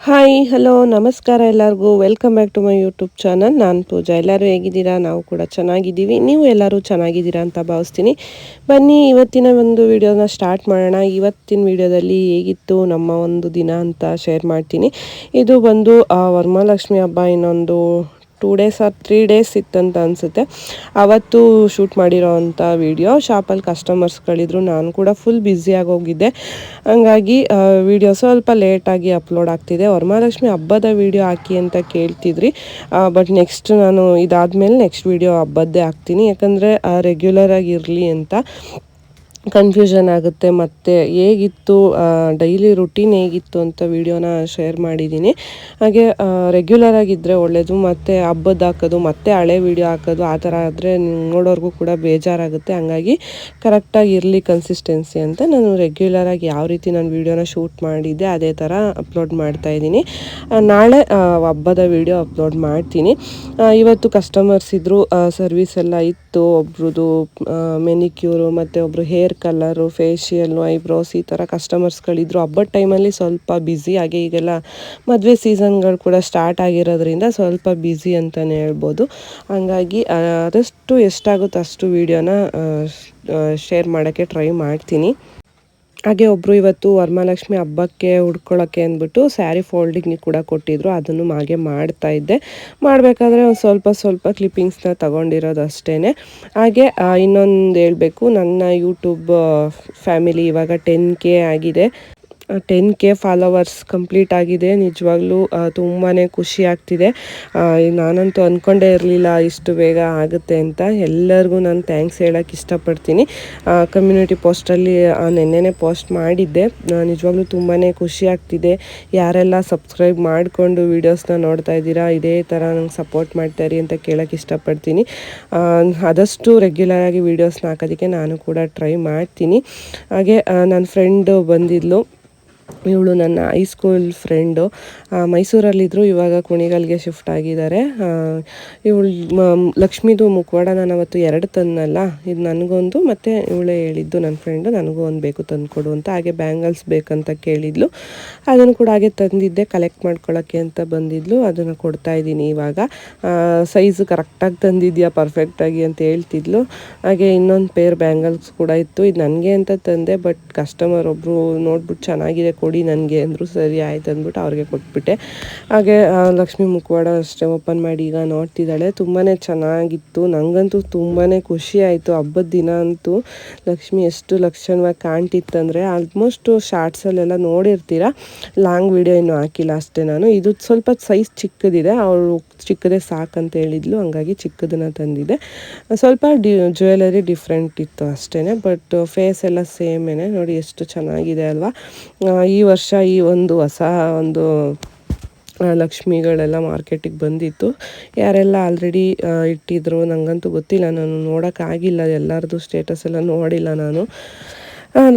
Hi hello ನಮಸ್ಕಾರ ಎಲ್ಲರಿಗೂ. Welcome back to my YouTube channel ನಾನು ಪೂಜಾ. ಎಲ್ಲರೂ ಹೇಗಿದ್ದೀರಾ? ನಾವು ಕೂಡ ಚೆನ್ನಾಗಿದ್ದೀವಿ. ನೀವು ಎಲ್ಲರೂ ಚೆನ್ನಾಗಿದ್ದೀರಾ ಅಂತ ಭಾವಿಸ್ತೀನಿ. ಬನ್ನಿ ಇವತ್ತಿನ ಒಂದು ವಿಡಿಯೋನ ಸ್ಟಾರ್ಟ್ ಮಾಡೋಣ. ಇವತ್ತಿನ ವಿಡಿಯೋದಲ್ಲಿ ಹೇಗಿತ್ತು ನಮ್ಮ ಒಂದು ದಿನ ಅಂತ ಶೇರ್ ಮಾಡ್ತೀನಿ. ಇದು ಬಂದು ಆ, ವರಮಹಾಲಕ್ಷ್ಮಿ ಹಬ್ಬ ಇನ್ನೊಂದು two days or three days ಇತ್ತಂತ ಅನಿಸುತ್ತೆ. ಅವತ್ತು ಶೂಟ್ ಮಾಡಿರೋ ಅಂಥ ವೀಡಿಯೋ ಶಾಪಲ್ಲಿ ಕಸ್ಟಮರ್ಸ್ಗಳಿದ್ರು, ನಾನು ಕೂಡ ಫುಲ್ ಬ್ಯುಸಿಯಾಗಿ ಹೋಗಿದ್ದೆ. ಹಂಗಾಗಿ ವಿಡಿಯೋ ಸ್ವಲ್ಪ ಲೇಟಾಗಿ ಅಪ್ಲೋಡ್ ಆಗ್ತಿದೆ. ವರಮಹಾಲಕ್ಷ್ಮಿ ಹಬ್ಬದ ವಿಡಿಯೋ ಹಾಕಿ ಅಂತ ಕೇಳ್ತಿದ್ರಿ. ಬಟ್ ನೆಕ್ಸ್ಟ್ ನಾನು ಇದಾದಮೇಲೆ ನೆಕ್ಸ್ಟ್ ವಿಡಿಯೋ ಹಬ್ಬದ್ದೇ ಹಾಕ್ತೀನಿ. ಯಾಕಂದರೆ ರೆಗ್ಯುಲರ್ ಆಗಿ ಇರಲಿ ಅಂತ. ಕನ್ಫ್ಯೂಷನ್ ಆಗುತ್ತೆ ಮತ್ತು ಹೇಗಿತ್ತು ಡೈಲಿ ರುಟೀನ್ ಹೇಗಿತ್ತು ಅಂತ ವಿಡಿಯೋನ ಶೇರ್ ಮಾಡಿದ್ದೀನಿ ಹಾಗೆ ರೆಗ್ಯುಲರ್ ಆಗಿದ್ದರೆ ಒಳ್ಳೆಯದು ಮತ್ತು ಹಬ್ಬದ ಹಾಕೋದು, ಮತ್ತೆ ಹಳೆ ವಿಡಿಯೋ ಹಾಕೋದು, ಆ ಥರ ಆದರೆ ನೋಡೋರ್ಗೂ ಕೂಡ ಬೇಜಾರಾಗುತ್ತೆ. ಹಂಗಾಗಿ ಕರೆಕ್ಟಾಗಿ ಇರಲಿ ಕನ್ಸಿಸ್ಟೆನ್ಸಿ ಅಂತ ನಾನು ರೆಗ್ಯುಲರಾಗಿ ಯಾವ ರೀತಿ ನಾನು ವೀಡಿಯೋನ ಶೂಟ್ ಮಾಡಿದ್ದೆ, ಅದೇ ಥರ ಅಪ್ಲೋಡ್ ಮಾಡ್ತಾ ಇದ್ದೀನಿ. ನಾಳೆ ಹಬ್ಬದ ವಿಡಿಯೋ ಅಪ್ಲೋಡ್ ಮಾಡ್ತೀನಿ. ಇವತ್ತು ಕಸ್ಟಮರ್ಸ್ ಇದ್ದರು ಸರ್ವಿಸ್ ಎಲ್ಲ ಇತ್ತು ಒಬ್ರದ್ದು ಮೆನಿಕ್ಯೂರು ಮತ್ತು ಒಬ್ಬರು ಹೇರ್ ಕಲರು ಫೇಶಿಯಲ್ಲು ಐಬ್ರೋಸ್ ಈ ಥರ ಕಸ್ಟಮರ್ಸ್ಗಳಿದ್ರು ಹಬ್ಬದ ಟೈಮಲ್ಲಿ ಸ್ವಲ್ಪ ಬ್ಯುಸಿ ಹಾಗೆ ಈಗೆಲ್ಲ ಮದುವೆ ಸೀಸನ್ಗಳು ಕೂಡ ಸ್ಟಾರ್ಟ್ ಆಗಿರೋದ್ರಿಂದ ಸ್ವಲ್ಪ ಬ್ಯುಸಿ ಅಂತಲೇ ಹೇಳ್ಬೋದು. ಹಂಗಾಗಿ ಆದಷ್ಟು ಎಷ್ಟಾಗುತ್ತೋ ಅಷ್ಟು ವೀಡಿಯೋನ ಶೇರ್ ಮಾಡೋಕ್ಕೆ ಟ್ರೈ ಮಾಡ್ತೀನಿ. ಹಾಗೆ ಒಬ್ಬರು ಇವತ್ತು ವರಮಹಾಲಕ್ಷ್ಮಿ ಹಬ್ಬಕ್ಕೆ ಉಡ್ಕೊಳ್ಳೋಕ್ಕೆ ಅಂದ್ಬಿಟ್ಟು ಸ್ಯಾರಿ ಫೋಲ್ಡಿಂಗ್ ಕೂಡ ಕೊಟ್ಟಿದ್ರು. ಅದನ್ನು ಹಾಗೆ ಮಾಡ್ತಾ ಇದ್ದೆ. ಮಾಡಬೇಕಾದ್ರೆ ಒಂದು ಸ್ವಲ್ಪ ಸ್ವಲ್ಪ ಕ್ಲಿಪ್ಪಿಂಗ್ಸ್ನ ತಗೊಂಡಿರೋದು ಅಷ್ಟೇ ಹಾಗೆ ಇನ್ನೊಂದು ಹೇಳಬೇಕು. ನನ್ನ ಯೂಟ್ಯೂಬ್ ಫ್ಯಾಮಿಲಿ ಇವಾಗ ಟೆನ್ ಕೆ ಆಗಿದೆ. ಟೆನ್ ಕೆ ಫಾಲೋವರ್ಸ್ ಕಂಪ್ಲೀಟ್ ಆಗಿದೆ. ನಿಜವಾಗ್ಲೂ ತುಂಬಾ ಖುಷಿ ಆಗ್ತಿದೆ. ನಾನಂತೂ ಅಂದ್ಕೊಂಡೇ ಇರಲಿಲ್ಲ ಇಷ್ಟು ಬೇಗ ಆಗುತ್ತೆ ಅಂತ. ಎಲ್ಲರಿಗೂ ನಾನು ಥ್ಯಾಂಕ್ಸ್ ಹೇಳೋಕ್ಕೆ ಇಷ್ಟಪಡ್ತೀನಿ. ಕಮ್ಯುನಿಟಿ ಪೋಸ್ಟಲ್ಲಿ ನೆನ್ನೆನೇ ಪೋಸ್ಟ್ ಮಾಡಿದ್ದೆ. ನಿಜವಾಗ್ಲೂ ತುಂಬಾ ಖುಷಿ ಆಗ್ತಿದೆ. ಯಾರೆಲ್ಲ ಸಬ್ಸ್ಕ್ರೈಬ್ ಮಾಡಿಕೊಂಡು ವೀಡಿಯೋಸ್ನ ನೋಡ್ತಾ ಇದ್ದೀರಾ, ಇದೇ ಥರ ನಂಗೆ ಸಪೋರ್ಟ್ ಮಾಡ್ತಾಯಿರಿ ಅಂತ ಕೇಳೋಕ್ಕೆ ಇಷ್ಟಪಡ್ತೀನಿ. ಆದಷ್ಟು ರೆಗ್ಯುಲರ್ ಆಗಿ ವೀಡಿಯೋಸ್ನ ಹಾಕೋದಕ್ಕೆ ನಾನು ಕೂಡ ಟ್ರೈ ಮಾಡ್ತೀನಿ. ಹಾಗೆ ನನ್ನ ಫ್ರೆಂಡು ಬಂದಿದ್ಲು. ಇವಳು ನನ್ನ ಹೈಸ್ಕೂಲ್ ಫ್ರೆಂಡು ಮೈಸೂರಲ್ಲಿದ್ದರು ಇವಾಗ ಕುಣಿಗಲ್ಗೆ ಶಿಫ್ಟ್ ಆಗಿದ್ದಾರೆ. ಇವಳು ಲಕ್ಷ್ಮೀದು ಮುಖವಾಡ ನಾನು ಅವತ್ತು ಎರಡು ತಂದನಲ್ಲ. ಇದು ನನಗೊಂದು ಮತ್ತು ಇವಳೇ ಹೇಳಿದ್ದು ನನ್ನ ಫ್ರೆಂಡು ನನಗೂ ಒಂದು ಬೇಕು ತಂದುಕೊಡು ಅಂತ ಹಾಗೆ ಬ್ಯಾಂಗಲ್ಸ್ ಬೇಕಂತ ಕೇಳಿದ್ಲು. ಅದನ್ನು ಕೂಡ ಹಾಗೆ ತಂದಿದ್ದೆ ಕಲೆಕ್ಟ್ ಮಾಡ್ಕೊಳ್ಳೋಕ್ಕೆ ಅಂತ ಬಂದಿದ್ಲು. ಅದನ್ನು ಕೊಡ್ತಾ ಇದ್ದೀನಿ ಇವಾಗ. ಸೈಜ್ ಕರೆಕ್ಟಾಗಿ ತಂದಿದ್ಯಾ ಪರ್ಫೆಕ್ಟಾಗಿ ಅಂತ ಹೇಳ್ತಿದ್ಲು. ಹಾಗೆ ಇನ್ನೊಂದು ಪೇರ್ ಬ್ಯಾಂಗಲ್ಸ್ ಕೂಡ ಇತ್ತು. ಇದು ನನಗೆ ಅಂತ ತಂದೆ ಬಟ್ ಕಸ್ಟಮರ್ ಒಬ್ಬರು ನೋಡ್ಬಿಟ್ಟು ಚೆನ್ನಾಗಿದೆ ಕೊಡಿ, ನನಗೆ ಅಂದರು ಸರಿ ಆಯ್ತು ಅಂದ್ಬಿಟ್ಟು ಅವ್ರಿಗೆ ಕೊಟ್ಬಿಟ್ಟೆ. ಹಾಗೆ ಲಕ್ಷ್ಮಿ ಮುಖವಾಡ ಅಷ್ಟೇ ಓಪನ್ ಮಾಡಿ ಈಗ ನೋಡ್ತಿದ್ದಾಳೆ. ತುಂಬಾ ಚೆನ್ನಾಗಿತ್ತು. ನನಗಂತೂ ತುಂಬಾ ಖುಷಿ ಆಯಿತು. ಹಬ್ಬದ ದಿನ ಅಂತೂ ಲಕ್ಷ್ಮಿ ಎಷ್ಟು ಲಕ್ಷಣವಾಗಿ ಕಾಣ್ತಿತ್ತಂದರೆ ಆಲ್ಮೋಸ್ಟು ಶಾರ್ಟ್ಸಲ್ಲೆಲ್ಲ ನೋಡಿರ್ತೀರ? ಲಾಂಗ್ ವಿಡಿಯೋ ಇನ್ನೂ ಹಾಕಿಲ್ಲ ಅಷ್ಟೇ ನಾನು. ಇದು ಸ್ವಲ್ಪ ಸೈಜ್ ಚಿಕ್ಕದಿದೆ. ಅವರು ಚಿಕ್ಕದೇ ಸಾಕಂತ ಹೇಳಿದ್ಲು. ಹಂಗಾಗಿ ಚಿಕ್ಕದನ್ನ ತಂದಿದೆ. ಸ್ವಲ್ಪ ಡಿ ಜ್ಯುವೆಲರಿ ಡಿಫ್ರೆಂಟ್ ಇತ್ತು ಅಷ್ಟೇ ಬಟ್ ಫೇಸ್ ಎಲ್ಲ ಸೇಮೇನೆ ನೋಡಿ ಎಷ್ಟು ಚೆನ್ನಾಗಿದೆ ಅಲ್ವಾ? ಈ ವರ್ಷ ಈ ಒಂದು ಹೊಸ ಒಂದು ಲಕ್ಷ್ಮಿಗಳೆಲ್ಲ ಮಾರ್ಕೆಟಿಗೆ ಬಂದಿತ್ತು. ಯಾರೆಲ್ಲ ಆಲ್ರೆಡಿ ಇಟ್ಟಿದ್ರು ನನಗಂತೂ ಗೊತ್ತಿಲ್ಲ. ನಾನು ನೋಡೋಕ್ಕಾಗಿಲ್ಲ ಎಲ್ಲರದು ಸ್ಟೇಟಸ್ ಎಲ್ಲ ನೋಡಿಲ್ಲ ನಾನು.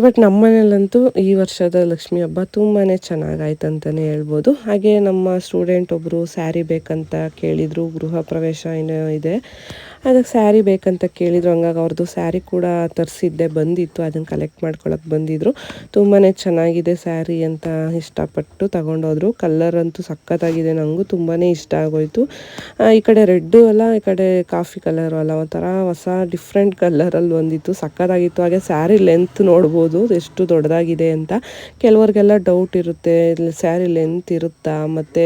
ಬಟ್ ನಮ್ಮ ಮನೇಲಂತೂ ಈ ವರ್ಷದ ಲಕ್ಷ್ಮಿ ಹಬ್ಬ ತುಂಬಾ ಚೆನ್ನಾಗಾಯ್ತು ಅಂತಲೇ ಹೇಳ್ಬೋದು. ಹಾಗೆ ನಮ್ಮ ಸ್ಟೂಡೆಂಟ್ ಒಬ್ಬರು ಸ್ಯಾರಿ ಬೇಕಂತ ಕೇಳಿದರು. ಗೃಹ ಪ್ರವೇಶ ಏನೋ ಇದೆ. ಅದಕ್ಕೆ ಸ್ಯಾರಿ ಬೇಕಂತ ಕೇಳಿದ್ರು. ಹಂಗಾಗಿ ಅವ್ರದ್ದು ಸ್ಯಾರಿ ಕೂಡ ತರಿಸಿದ್ದೆ, ಬಂದಿತ್ತು. ಅದನ್ನು ಕಲೆಕ್ಟ್ ಮಾಡ್ಕೊಳಕ್ಕೆ ಬಂದಿದ್ರು. ತುಂಬಾ ಚೆನ್ನಾಗಿದೆ ಸ್ಯಾರಿ ಅಂತ ಇಷ್ಟಪಟ್ಟು ತಗೊಂಡೋದ್ರು. ಕಲರ್ ಅಂತೂ ಸಖತ್ತಾಗಿದೆ ನನಗೂ ತುಂಬಾ ಇಷ್ಟ ಆಗೋಯ್ತು. ಈ ಕಡೆ ರೆಡ್ಡು ಅಲ್ಲ, ಈ ಕಡೆ ಕಾಫಿ ಕಲರು ಅಲ್ಲ, ಒಂಥರ ಹೊಸ ಡಿಫ್ರೆಂಟ್ ಕಲ್ಲರಲ್ಲಿ ಬಂದಿತ್ತು. ಸಖತ್ತಾಗಿತ್ತು. ಹಾಗೆ ಸ್ಯಾರಿ ಲೆಂತ್ ನೋಡ್ಬೋದು, ಎಷ್ಟು ದೊಡ್ಡದಾಗಿದೆ ಅಂತ. ಕೆಲವರಿಗೆಲ್ಲ ಡೌಟ್ ಇರುತ್ತೆ ಸ್ಯಾರಿ ಲೆಂತ್ ಇರುತ್ತಾ, ಮತ್ತು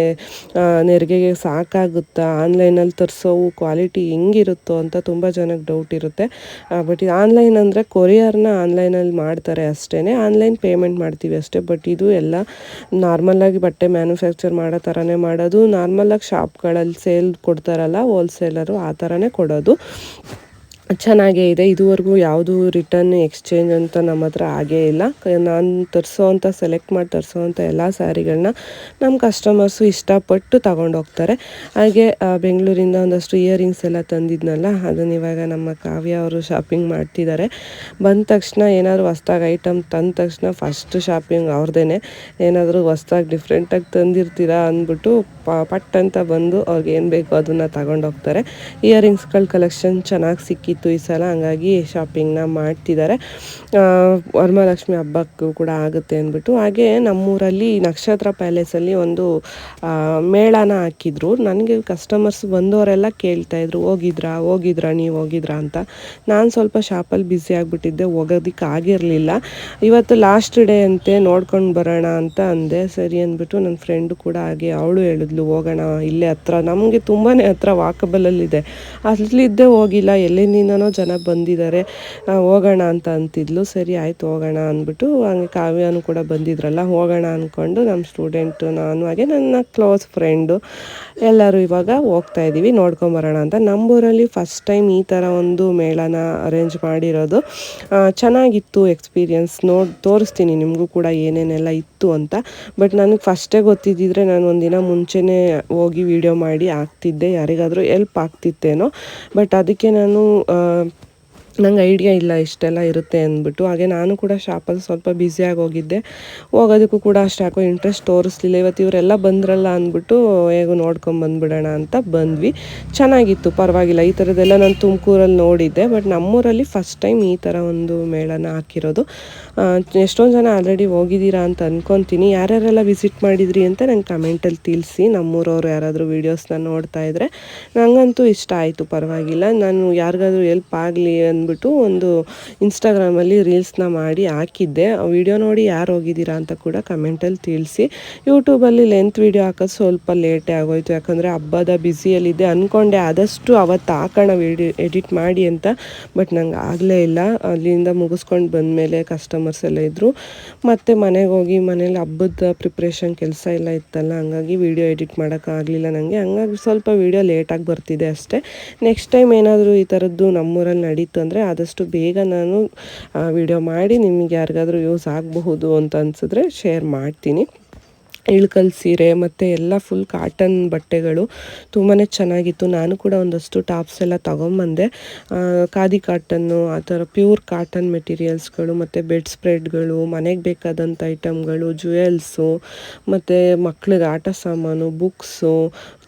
ನೆರಿಗೆಗೆ ಸಾಕಾಗುತ್ತಾ ಆನ್ಲೈನಲ್ಲಿ ತರಿಸೋವು ಕ್ವಾಲಿಟಿ ಹೆಂಗಿರುತ್ತೋ ಅಂತ ತುಂಬ ಜನಕ್ಕೆ ಡೌಟ್ ಇರುತ್ತೆ. ಬಟ್ ಆನ್ಲೈನ್ ಅಂದರೆ ಕೊರಿಯರ್ನ ಆನ್ಲೈನಲ್ಲಿ ಮಾಡ್ತಾರೆ ಅಷ್ಟೇ ಆನ್ಲೈನ್ ಪೇಮೆಂಟ್ ಮಾಡ್ತೀವಿ ಅಷ್ಟೇ ಬಟ್ ಇದು ಎಲ್ಲ ನಾರ್ಮಲಾಗಿ ಬಟ್ಟೆ ಮ್ಯಾನುಫ್ಯಾಕ್ಚರ್ ಮಾಡೋ ಥರನೇ ಮಾಡೋದು. ನಾರ್ಮಲಾಗಿ ಶಾಪ್ಗಳಲ್ಲಿ ಸೇಲ್ ಕೊಡ್ತಾರಲ್ಲ ಹೋಲ್ಸೇಲರು ಆ ಥರನೇ ಕೊಡೋದು. ಚೆನ್ನಾಗೇ ಇದೆ. ಇದುವರೆಗೂ ಯಾವುದು ರಿಟರ್ನ್ ಎಕ್ಸ್ಚೇಂಜ್ ಅಂತ ನಮ್ಮ ಹತ್ರ ಆಗೇ ಇಲ್ಲ. ನಾನು ತರಿಸೋವಂಥ ಸೆಲೆಕ್ಟ್ ಮಾಡಿ ತರಿಸೋವಂಥ ಎಲ್ಲ ಸ್ಯಾರಿಗಳನ್ನ ನಮ್ಮ ಕಸ್ಟಮರ್ಸು ಇಷ್ಟಪಟ್ಟು ತಗೊಂಡೋಗ್ತಾರೆ. ಹಾಗೆ ಬೆಂಗಳೂರಿಂದ ಒಂದಷ್ಟು ಇಯರಿಂಗ್ಸ್ ಎಲ್ಲ ತಂದಿದ್ನಲ್ಲ, ಅದನ್ನು ಇವಾಗ ನಮ್ಮ ಕಾವ್ಯ ಅವರು ಶಾಪಿಂಗ್ ಮಾಡ್ತಿದ್ದಾರೆ ಬಂದ ತಕ್ಷಣ ಏನಾದರೂ ಹೊಸ್ದಾಗಿ ಐಟಮ್ ತಂದ ತಕ್ಷಣ ಫಸ್ಟ್ ಶಾಪಿಂಗ್ ಅವ್ರದ್ದೇ ಏನಾದರೂ ಹೊಸ್ದಾಗಿ ಡಿಫ್ರೆಂಟಾಗಿ ತಂದಿರ್ತೀರಾ ಅಂದ್ಬಿಟ್ಟು ಪಟ್ ಅಂತ ಬಂದು ಅವ್ರಿಗೆ ಏನು ಬೇಕೋ ಅದನ್ನು ತಗೊಂಡೋಗ್ತಾರೆ. ಇಯರಿಂಗ್ಸ್ಗಳ ಕಲೆಕ್ಷನ್ ಚೆನ್ನಾಗಿ ಸಿಕ್ಕಿತ್ತು. ಚೆನ್ನಾಗಿತ್ತು ಈ ಸಲ, ಹಂಗಾಗಿ ಶಾಪಿಂಗ್ನ ಮಾಡ್ತಿದ್ದಾರೆ ವರಮಹಾಲಕ್ಷ್ಮಿ ಹಬ್ಬಕ್ಕೂ ಕೂಡ ಆಗುತ್ತೆ ಅಂದ್ಬಿಟ್ಟು, ಹಾಗೆ ನಮ್ಮೂರಲ್ಲಿ ನಕ್ಷತ್ರ ಪ್ಯಾಲೇಸಲ್ಲಿ ಒಂದು ಮೇಳನ ಹಾಕಿದ್ರು. ನನಗೆ ಕಸ್ಟಮರ್ಸ್ ಬಂದವರೆಲ್ಲ ಕೇಳ್ತಾ ಇದ್ರು, ಹೋಗಿದ್ರಾ ಹೋಗಿದ್ರಾ, ನೀವು ಹೋಗಿದ್ರಾ ಅಂತ. ನಾನು ಸ್ವಲ್ಪ ಶಾಪಲ್ಲಿ ಬ್ಯುಸಿ ಆಗಿಬಿಟ್ಟಿದ್ದೆ ಹೋಗೋದಕ್ಕೆ ಆಗಿರಲಿಲ್ಲ. ಇವತ್ತು ಲಾಸ್ಟ್ ಡೇ ಅಂತೆ, ನೋಡ್ಕೊಂಡು ಬರೋಣ ಅಂತ ಅಂದೆ. ಸರಿ ಅಂದ್ಬಿಟ್ಟು ನನ್ನ ಫ್ರೆಂಡು ಕೂಡ ಹಾಗೆ ಅವಳು ಹೇಳಿದ್ಲು, ಹೋಗೋಣ, ಇಲ್ಲೇ ಹತ್ರ. ನಮಗೆ ತುಂಬಾ ಹತ್ರ ವಾಕಬಲಲ್ಲಿದೆ ಅಲ್ಲಿದ್ದೇ ಹೋಗಿಲ್ಲ ಎಲ್ಲಿಂದನೋ ಜನ ಬಂದಿದ್ದಾರೆ. ಹೋಗೋಣ ಅಂತ ಅಂತಿದ್ಲು. ಸರಿ, ಆಯ್ತು, ಹೋಗೋಣ ಅಂದ್ಬಿಟ್ಟು ಹಂಗೆ ಕಾವ್ಯನೂ ಕೂಡ ಬಂದಿದ್ರಲ್ಲ, ಹೋಗೋಣ ಅಂದ್ಕೊಂಡು ನಮ್ಮ ಸ್ಟೂಡೆಂಟು ನಾನು, ಹಾಗೆ ನನ್ನ ಕ್ಲೋಸ್ ಫ್ರೆಂಡು ಎಲ್ಲರೂ ಇವಾಗ ಹೋಗ್ತಾ ಇದ್ದೀವಿ, ನೋಡ್ಕೊಂಬರೋಣ ಅಂತ. ನಮ್ಮೂರಲ್ಲಿ ಫಸ್ಟ್ ಟೈಮ್ ಈ ಥರ ಒಂದು ಮೇಳನ ಅರೇಂಜ್ ಮಾಡಿರೋದು ಚೆನ್ನಾಗಿತ್ತು ಎಕ್ಸ್ಪೀರಿಯನ್ಸ್ ನೋಡಿ, ತೋರಿಸ್ತೀನಿ ನಿಮಗೂ ಕೂಡ ಏನೇನೆಲ್ಲ ಇತ್ತು ಅಂತ. ಬಟ್ ನನಗೆ ಫಸ್ಟೇ ಗೊತ್ತಿದ್ದಿದ್ರೆ ನಾನು ಒಂದಿನ ಮುಂಚೆನೇ ಹೋಗಿ ವಿಡಿಯೋ ಮಾಡಿ ಹಾಕ್ತಿದ್ದೆ. ಯಾರಿಗಾದರೂ ಎಲ್ಪ್ ಆಗ್ತಿತ್ತೇನೋ. ಬಟ್ ಅದಕ್ಕೆ ನಾನು Um. ನಂಗೆ ಐಡಿಯಾ ಇಲ್ಲ, ಇಷ್ಟೆಲ್ಲ ಇರುತ್ತೆ ಅಂದ್ಬಿಟ್ಟು. ಹಾಗೆ ನಾನು ಕೂಡ ಶಾಪಲ್ಲಿ ಸ್ವಲ್ಪ ಬ್ಯುಸಿಯಾಗಿ ಹೋಗಿದ್ದೆ. ಹೋಗೋದಕ್ಕೂ ಕೂಡ ಅಷ್ಟು ಯಾಕೋ ಇಂಟ್ರೆಸ್ಟ್ ತೋರಿಸ್ಲಿಲ್ಲ. ಇವತ್ತು ಇವರೆಲ್ಲ ಬಂದ್ರಲ್ಲ ಅಂದ್ಬಿಟ್ಟು ಹೇಗೋ ನೋಡ್ಕೊಂಡು ಬಂದ್ಬಿಡೋಣ ಅಂತ ಬಂದ್ವಿ. ಚೆನ್ನಾಗಿತ್ತು, ಪರವಾಗಿಲ್ಲ. ಈ ಥರದ್ದೆಲ್ಲ ನಾನು ತುಮಕೂರಲ್ಲಿ ನೋಡಿದ್ದೆ. ಬಟ್ ನಮ್ಮೂರಲ್ಲಿ ಫಸ್ಟ್ ಟೈಮ್ ಈ ಥರ ಒಂದು ಮೇಳನ ಹಾಕಿರೋದು. ಎಷ್ಟೊಂದು ಜನ ಆಲ್ರೆಡಿ ಹೋಗಿದ್ದೀರಾ ಅಂತ ಅಂದ್ಕೊತೀನಿ ಯಾರ್ಯಾರೆಲ್ಲ ವಿಸಿಟ್ ಮಾಡಿದ್ರಿ ಅಂತ ನಂಗೆ ಕಮೆಂಟಲ್ಲಿ ತಿಳಿಸಿ. ನಮ್ಮೂರವ್ರು ಯಾರಾದರೂ ವೀಡಿಯೋಸ್ನ ನೋಡ್ತಾ ಇದ್ದರೆ ನನಗಂತೂ ಇಷ್ಟ ಆಯಿತು, ಪರವಾಗಿಲ್ಲ. ನಾನು ಯಾರಿಗಾದ್ರೂ ಎಲ್ಪ್ ಆಗಲಿ ಅಂದ್ಬಿಟ್ಟು ಒಂದು ಇನ್ಸ್ಟಾಗ್ರಾಮಲ್ಲಿ ರೀಲ್ಸ್ನ ಮಾಡಿ ಹಾಕಿದ್ದೆ. ವಿಡಿಯೋ ನೋಡಿ ಯಾರು ಹೋಗಿದ್ದೀರಾ ಅಂತ ಕೂಡ ಕಮೆಂಟಲ್ಲಿ ತಿಳಿಸಿ. ಯೂಟ್ಯೂಬಲ್ಲಿ ಲೆಂತ್ ವಿಡಿಯೋ ಹಾಕೋದು ಸ್ವಲ್ಪ ಲೇಟೇ ಆಗೋಯ್ತು. ಯಾಕಂದರೆ ಹಬ್ಬದ ಬ್ಯುಸಿಯಲ್ಲಿದ್ದೆ ಅಂದ್ಕೊಂಡೆ ಆದಷ್ಟು ಅವತ್ತು ಹಾಕೋಣ ವಿಡಿಯೋ ಎಡಿಟ್ ಮಾಡಿ ಅಂತ. ಬಟ್ ನಂಗೆ ಆಗಲೇ ಇಲ್ಲ. ಅಲ್ಲಿಂದ ಮುಗಿಸ್ಕೊಂಡು ಬಂದಮೇಲೆ ಕಸ್ಟಮರ್ಸ್ ಎಲ್ಲ ಇದ್ದರು ಮತ್ತು ಮನೆಗೆ ಹೋಗಿ ಮನೇಲಿ ಹಬ್ಬದ ಪ್ರಿಪ್ರೇಷನ್ ಕೆಲಸ ಎಲ್ಲ ಇತ್ತಲ್ಲ, ಹಂಗಾಗಿ ವಿಡಿಯೋ ಎಡಿಟ್ ಮಾಡೋಕ್ಕಾಗಲಿಲ್ಲ ನನಗೆ ಹಂಗಾಗಿ ಸ್ವಲ್ಪ ವಿಡಿಯೋ ಲೇಟಾಗಿ ಬರ್ತಿದೆ ಅಷ್ಟೇ. ನೆಕ್ಸ್ಟ್ ಟೈಮ್ ಏನಾದರೂ ಈ ಥರದ್ದು ನಮ್ಮೂರಲ್ಲಿ ನಡೀತು ಅಂದರೆ ಆದಷ್ಟು ಬೇಗ ನಾನು ವಿಡಿಯೋ ಮಾಡಿ ನಿಮಗೆ ಯಾರಿಗಾದರೂ ಯೂಸ್ ಆಗಬಹುದು ಅಂತ ಅನಿಸಿದ್ರೆ ಶೇರ್ ಮಾಡ್ತೀನಿ. ಇಳ್ಕಲ್ ಸೀರೆ ಮತ್ತು ಎಲ್ಲ ಫುಲ್ ಕಾಟನ್ ಬಟ್ಟೆಗಳು ತುಂಬಾ ಚೆನ್ನಾಗಿತ್ತು. ನಾನು ಕೂಡ ಒಂದಷ್ಟು ಟಾಪ್ಸ್ ಎಲ್ಲ ತೊಗೊಂಬಂದೆ. ಖಾದಿ ಕಾಟನ್ನು ಆ ಥರ ಪ್ಯೂರ್ ಕಾಟನ್ ಮೆಟೀರಿಯಲ್ಸ್ಗಳು ಮತ್ತು ಬೆಡ್ ಸ್ಪ್ರೆಡ್ಗಳು ಮನೆಗೆ ಬೇಕಾದಂಥ ಐಟಮ್ಗಳು ಜುವೆಲ್ಸು ಮತ್ತು ಮಕ್ಳಿಗೆ ಆಟ ಸಾಮಾನು ಬುಕ್ಸು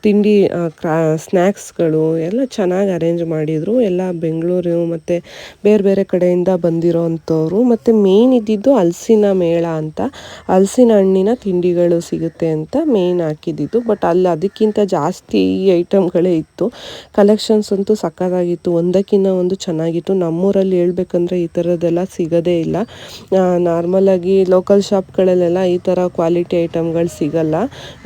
ತಿಂಡಿ ಕ್ರಾ ಸ್ನ್ಯಾಕ್ಸ್ಗಳು ಎಲ್ಲ ಚೆನ್ನಾಗಿ ಅರೇಂಜ್ ಮಾಡಿದರು. ಎಲ್ಲ ಬೆಂಗಳೂರು ಮತ್ತು ಬೇರೆ ಬೇರೆ ಕಡೆಯಿಂದ ಬಂದಿರೋ ಅಂಥವ್ರು ಮತ್ತು ಮೇಯ್ನ್ ಇದ್ದಿದ್ದು ಹಲ್ಸಿನ ಮೇಳ ಅಂತ. ಹಲ್ಸಿನ ಹಣ್ಣಿನ ತಿಂಡಿಗಳು ಸಿಗುತ್ತೆ ಅಂತ ಮೇಯ್ನ್ ಹಾಕಿದ್ದಿದ್ದು. ಬಟ್ ಅಲ್ಲಿ ಅದಕ್ಕಿಂತ ಜಾಸ್ತಿ ಐಟಮ್ಗಳೇ ಇತ್ತು. ಕಲೆಕ್ಷನ್ಸ್ ಅಂತೂ ಸಕ್ಕತ್ತಾಗಿತ್ತು. ಒಂದಕ್ಕಿಂತ ಒಂದು ಚೆನ್ನಾಗಿತ್ತು. ನಮ್ಮೂರಲ್ಲಿ ಹೇಳ್ಬೇಕಂದ್ರೆ ಈ ಥರದ್ದೆಲ್ಲ ಸಿಗೋದೇ ಇಲ್ಲ. ನಾರ್ಮಲಾಗಿ ಲೋಕಲ್ ಶಾಪ್ಗಳಲ್ಲೆಲ್ಲ ಈ ಥರ ಕ್ವಾಲಿಟಿ ಐಟಮ್ಗಳು ಸಿಗಲ್ಲ.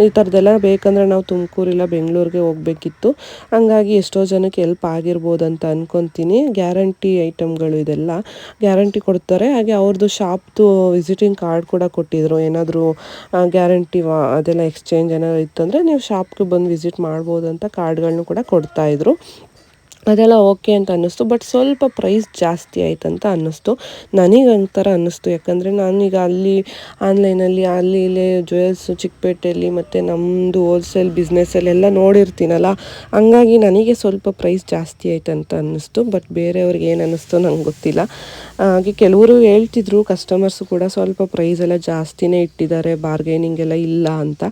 ಈ ಥರದ್ದೆಲ್ಲ ಬೇಕಂದ್ರೆ ನಾವು ತುಮಕೂರಿಲ್ಲ ಬೆಂಗಳೂರಿಗೆ ಹೋಗ್ಬೇಕಿತ್ತು. ಹಂಗಾಗಿ ಎಷ್ಟೋ ಜನಕ್ಕೆ ಹೆಲ್ಪ್ ಆಗಿರ್ಬೋದು ಅಂತ ಅಂದ್ಕೊತೀನಿ ಗ್ಯಾರಂಟಿ ಐಟಮ್ಗಳು ಇದೆಲ್ಲ ಗ್ಯಾರಂಟಿ ಕೊಡ್ತಾರೆ. ಹಾಗೆ ಅವ್ರದ್ದು ಶಾಪ್ದು ವಿಸಿಟಿಂಗ್ ಕಾರ್ಡ್ ಕೂಡ ಕೊಟ್ಟಿದ್ರು. ಏನಾದರೂ ಗ್ಯಾರಂಟಿ ಅದೆಲ್ಲ ಎಕ್ಸ್ಚೇಂಜ್ ಏನಾದ್ರು ಇತ್ತಂದರೆ ನೀವು ಶಾಪ್ಗೆ ಬಂದು ವಿಸಿಟ್ ಮಾಡ್ಬೋದು ಅಂತ ಕಾರ್ಡ್ಗಳನ್ನು ಕೂಡ ಕೊಡ್ತಾಯಿದ್ರು ಅದೆಲ್ಲ ಓಕೆ ಅಂತ ಅನ್ನಿಸ್ತು. ಬಟ್ ಸ್ವಲ್ಪ ಪ್ರೈಸ್ ಜಾಸ್ತಿ ಆಯ್ತಂತ ಅನ್ನಿಸ್ತು. ನನಗೆ ಒಂಥರ ಅನ್ನಿಸ್ತು. ಯಾಕಂದರೆ ನಾನೀಗ ಅಲ್ಲಿ ಆನ್ಲೈನಲ್ಲಿ ಅಲ್ಲಿ ಇಲ್ಲೇ ಜ್ಯುವೆಲ್ಸು ಚಿಕ್ಕಪೇಟೆಯಲ್ಲಿ ಮತ್ತು ನಮ್ಮದು ಹೋಲ್ಸೇಲ್ ಬಿಸ್ನೆಸ್ಸಲ್ಲೆಲ್ಲ ನೋಡಿರ್ತೀನಲ್ಲ, ಹಂಗಾಗಿ ನನಗೆ ಸ್ವಲ್ಪ ಪ್ರೈಸ್ ಜಾಸ್ತಿ ಆಯ್ತು ಅಂತ ಅನ್ನಿಸ್ತು. ಬಟ್ ಬೇರೆಯವ್ರಿಗೆ ಏನು ಅನ್ನಿಸ್ತು ನಂಗೆ ಗೊತ್ತಿಲ್ಲ. ಹಾಗೆ ಕೆಲವರು ಹೇಳ್ತಿದ್ರು ಕಸ್ಟಮರ್ಸ್ ಕೂಡ ಸ್ವಲ್ಪ ಪ್ರೈಸ್ ಎಲ್ಲ ಜಾಸ್ತಿನೇ ಇಟ್ಟಿದ್ದಾರೆ ಬಾರ್ಗೇನಿಂಗ್ ಎಲ್ಲ ಇಲ್ಲ ಅಂತ.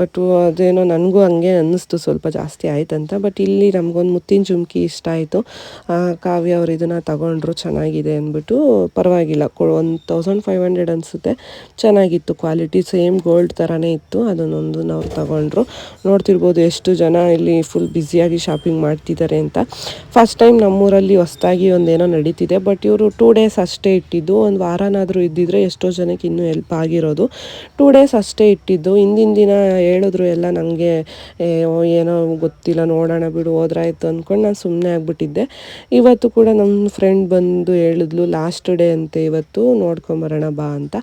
ಬಟ್ ಅದೇನೋ ನನಗೂ ಹಂಗೆ ಅನ್ನಿಸ್ತು ಸ್ವಲ್ಪ ಜಾಸ್ತಿ ಆಯ್ತಂತ ಬಟ್ ಇಲ್ಲಿ ನಮಗೊಂದು ಮುತ್ತಿನ ಇಷ್ಟ ಆಯಿತು. ಕಾವ್ಯ ಅವ್ರು ಇದನ್ನು ತಗೊಂಡ್ರು, ಚೆನ್ನಾಗಿದೆ ಅಂದ್ಬಿಟ್ಟು ಪರವಾಗಿಲ್ಲ. ಒನ್ ತೌಸಂಡ್ ಫೈವ್ ಹಂಡ್ರೆಡ್ ಅನಿಸುತ್ತೆ. ಚೆನ್ನಾಗಿತ್ತು ಕ್ವಾಲಿಟಿ ಸೇಮ್ ಗೋಲ್ಡ್ ಥರನೇ ಇತ್ತು. ಅದನ್ನೊಂದು ನಾವು ತಗೊಂಡ್ರು. ನೋಡ್ತಿರ್ಬೋದು ಎಷ್ಟು ಜನ ಇಲ್ಲಿ ಫುಲ್ ಬ್ಯುಸಿಯಾಗಿ ಶಾಪಿಂಗ್ ಮಾಡ್ತಿದ್ದಾರೆ ಅಂತ. ಫಸ್ಟ್ ಟೈಮ್ ನಮ್ಮೂರಲ್ಲಿ ಹೊಸ್ದಾಗಿ ಒಂದೇನೋ ನಡೀತಿದೆ ಬಟ್ ಇವರು ಟೂ ಡೇಸ್ ಅಷ್ಟೇ ಇಟ್ಟಿದ್ದು. ಒಂದು ವಾರನಾದರೂ ಇದ್ದಿದ್ರೆ ಎಷ್ಟೋ ಜನಕ್ಕೆ ಇನ್ನೂ ಹೆಲ್ಪ್ ಆಗಿರೋದು. ಟೂ ಡೇಸ್ ಅಷ್ಟೇ ಇಟ್ಟಿದ್ದು. ಹಿಂದಿನ ದಿನ ಹೇಳಿದ್ರು ಎಲ್ಲ ನನಗೆ ಏನೋ ಗೊತ್ತಿಲ್ಲ, ನೋಡೋಣ ಬಿಡು, ಹೋದ್ರಾಯ್ತು ಅಂದ್ಕೊಂಡು ನಾನು ಸುಮ್ಮನೆ ಆಗಿಬಿಟ್ಟಿದ್ದೆ. ಇವತ್ತು ಕೂಡ ನಮ್ಮ ಫ್ರೆಂಡ್ ಬಂದು ಹೇಳಿದ್ಲು ಲಾಸ್ಟ್ ಡೇ ಅಂತೆ ಇವತ್ತು ನೋಡ್ಕೊಂಬರೋಣ ಬಾ ಅಂತ.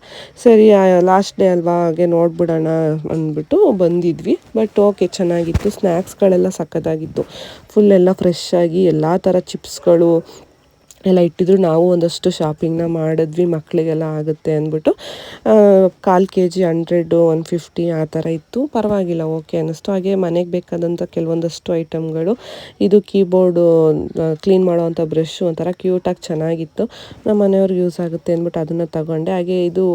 ಸರಿ ಲಾಸ್ಟ್ ಡೇ ಅಲ್ವಾ, ಹಾಗೆ ನೋಡ್ಬಿಡೋಣ ಅಂದ್ಬಿಟ್ಟು ಬಂದಿದ್ವಿ. ಬಟ್ ಓಕೆ ಚೆನ್ನಾಗಿತ್ತು. ಸ್ನ್ಯಾಕ್ಸ್ಗಳೆಲ್ಲ ಸಕ್ಕತ್ತಾಗಿತ್ತು ಫುಲ್ ಎಲ್ಲ ಫ್ರೆಶ್ ಆಗಿ ಎಲ್ಲ ಥರ ಚಿಪ್ಸ್ಗಳು ಎಲ್ಲ ಇಟ್ಟಿದ್ರು. ನಾವು ಒಂದಷ್ಟು ಶಾಪಿಂಗ್ನ ಮಾಡಿದ್ವಿ. ಮಕ್ಕಳಿಗೆಲ್ಲ ಆಗುತ್ತೆ ಅಂದ್ಬಿಟ್ಟು ಕಾಲು K G hundred one fifty ಆ ಥರ ಇತ್ತು. ಪರವಾಗಿಲ್ಲ ಓಕೆ ಅನ್ನಿಸ್ತು. ಹಾಗೆ ಮನೆಗೆ ಬೇಕಾದಂಥ ಕೆಲವೊಂದಷ್ಟು ಐಟಮ್ಗಳು ಇದು ಕೀಬೋರ್ಡು ಕ್ಲೀನ್ ಮಾಡೋವಂಥ ಬ್ರಷ್ ಒಂಥರ ಕ್ಯೂಟಾಗಿ ಚೆನ್ನಾಗಿತ್ತು. ನಮ್ಮ ಮನೆಯವ್ರಿಗೆ ಯೂಸ್ ಆಗುತ್ತೆ ಅಂದ್ಬಿಟ್ಟು ಅದನ್ನು ತಗೊಂಡೆ. ಹಾಗೆ ಇದು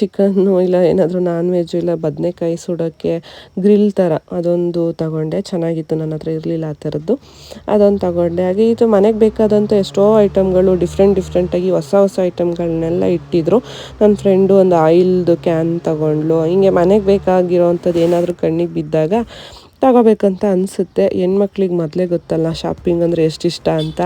ಚಿಕನ್ನು ಇಲ್ಲ, ಏನಾದರೂ ನಾನ್ ವೆಜ್ ಇಲ್ಲ, ಬದನೆಕಾಯಿ ಸುಡೋಕ್ಕೆ ಗ್ರಿಲ್ ಥರ ಅದೊಂದು ತಗೊಂಡೆ. ಚೆನ್ನಾಗಿತ್ತು. ನನ್ನ ಹತ್ರ ಇರಲಿಲ್ಲ ಆ ಥರದ್ದು. ಅದೊಂದು ತಗೊಂಡೆ. ಹಾಗೆ ಇದು ಮನೆಗೆ ಬೇಕಾದಂಥ ಎಷ್ಟೋ ಐಟಮ್ಗಳು ಡಿಫ್ರೆಂಟ್ ಡಿಫ್ರೆಂಟಾಗಿ ಹೊಸ ಹೊಸ ಐಟಮ್ಗಳನ್ನೆಲ್ಲ ಇಟ್ಟಿದ್ರು. ನನ್ನ ಫ್ರೆಂಡು ಒಂದು ಆಯಿಲ್ದು ಕ್ಯಾನ್ ತಗೊಂಡ್ಲು ಹಿಂಗೆ ಮನೆಗೆ ಬೇಕಾಗಿರೋವಂಥದ್ದು ಏನಾದರೂ ಕಣ್ಣಿಗೆ ಬಿದ್ದಾಗ ತಗೋಬೇಕಂತ ಅನಿಸುತ್ತೆ. ಹೆಣ್ಮಕ್ಳಿಗೆ ಮೊದಲೇ ಗೊತ್ತಲ್ಲ ಶಾಪಿಂಗ್ ಅಂದರೆ ಎಷ್ಟು ಇಷ್ಟ ಅಂತ.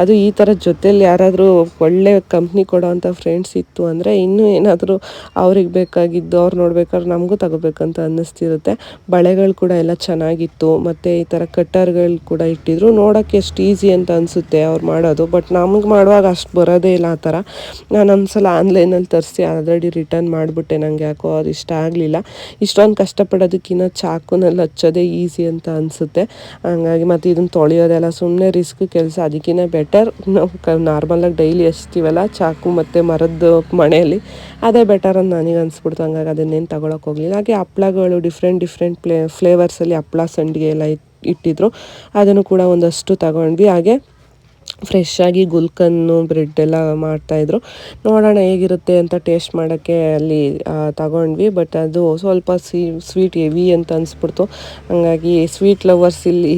ಅದು ಈ ಥರ ಜೊತೇಲಿ ಯಾರಾದರೂ ಒಳ್ಳೆ ಕಂಪ್ನಿ ಕೊಡೋವಂಥ ಫ್ರೆಂಡ್ಸ್ ಇತ್ತು ಅಂದರೆ ಇನ್ನೂ ಏನಾದರೂ ಅವ್ರಿಗೆ ಬೇಕಾಗಿದ್ದು ಅವ್ರು ನೋಡ್ಬೇಕಾದ್ರೆ ನಮಗೂ ತಗೋಬೇಕಂತ ಅನ್ನಿಸ್ತಿರುತ್ತೆ. ಬಳೆಗಳು ಕೂಡ ಎಲ್ಲ ಚೆನ್ನಾಗಿತ್ತು. ಮತ್ತು ಈ ಥರ ಕಟ್ಟರ್ಗಳು ಕೂಡ ಇಟ್ಟಿದ್ರು. ನೋಡೋಕ್ಕೆ ಎಷ್ಟು ಈಸಿ ಅಂತ ಅನಿಸುತ್ತೆ ಅವ್ರು ಮಾಡೋದು. ಬಟ್ ನಮಗೆ ಮಾಡುವಾಗ ಅಷ್ಟು ಬರೋದೇ ಇಲ್ಲ ಆ ಥರ ನಾನು ಒಂದ್ಸಲ ಆನ್ಲೈನಲ್ಲಿ ತರಿಸಿ ಆಲ್ರೆಡಿ ರಿಟರ್ನ್ ಮಾಡಿಬಿಟ್ಟೆ. ನನಗೆ ಯಾಕೋ ಅದು ಇಷ್ಟ ಆಗಲಿಲ್ಲ. ಇಷ್ಟೊಂದು ಕಷ್ಟಪಡೋದಕ್ಕಿಂತ ಚಾಕುನಲ್ಲಿ ಹಚ್ಚೋದೇ ಈಸಿ ಅಂತ ಅನಿಸುತ್ತೆ. ಹಂಗಾಗಿ ಮತ್ತು ಇದನ್ನು ತೊಳೆಯೋದೆಲ್ಲ ಸುಮ್ಮನೆ ರಿಸ್ಕ್ ಕೆಲಸ ಅದಕ್ಕಿಂತ ಬೆಟರ್ ನಾವು ನಾರ್ಮಲಾಗಿ ಡೈಲಿ ಹಚ್ತೀವಲ್ಲ ಚಾಕು ಮತ್ತು ಮರದ್ದು ಮಣೆಯಲ್ಲಿ ಅದೇ ಬೆಟರ್ ಅಂತ ನನಗೆ ಅನಿಸ್ಬಿಡ್ತು. ಹಂಗಾಗಿ ಅದನ್ನೇನು ತಗೊಳಕ್ಕೆ ಹೋಗಲಿಲ್ಲ. ಹಾಗೆ ಹಪ್ಳಗಳು ಡಿಫ್ರೆಂಟ್ ಡಿಫ್ರೆಂಟ್ ಪ್ಲೇ ಫ್ಲೇವರ್ಸಲ್ಲಿ ಹಪ್ಳ ಸಂಡಿಗೆ ಎಲ್ಲ ಇಟ್ಟಿದ್ರು. ಅದನ್ನು ಕೂಡ ಒಂದಷ್ಟು ತಗೊಂಡ್ವಿ. ಹಾಗೆ ಫ್ರೆಶ್ ಆಗಿ ಗುಲ್ಕನ್ನು ಬ್ರೆಡ್ ಎಲ್ಲ ಮಾಡ್ತಾಯಿದ್ರು. ನೋಡೋಣ ಹೇಗಿರುತ್ತೆ ಅಂತ ಟೇಸ್ಟ್ ಮಾಡೋಕ್ಕೆ ಅಲ್ಲಿ ತಗೊಂಡ್ವಿ. ಬಟ್ ಅದು ಸ್ವಲ್ಪ ಸ್ವೀಟ್ ಹೆವಿ ಅಂತ ಅನಿಸ್ಬಿಡ್ತು. ಹಾಗಾಗಿ ಸ್ವೀಟ್ ಲವರ್ಸ್ ಇಲ್ಲಿ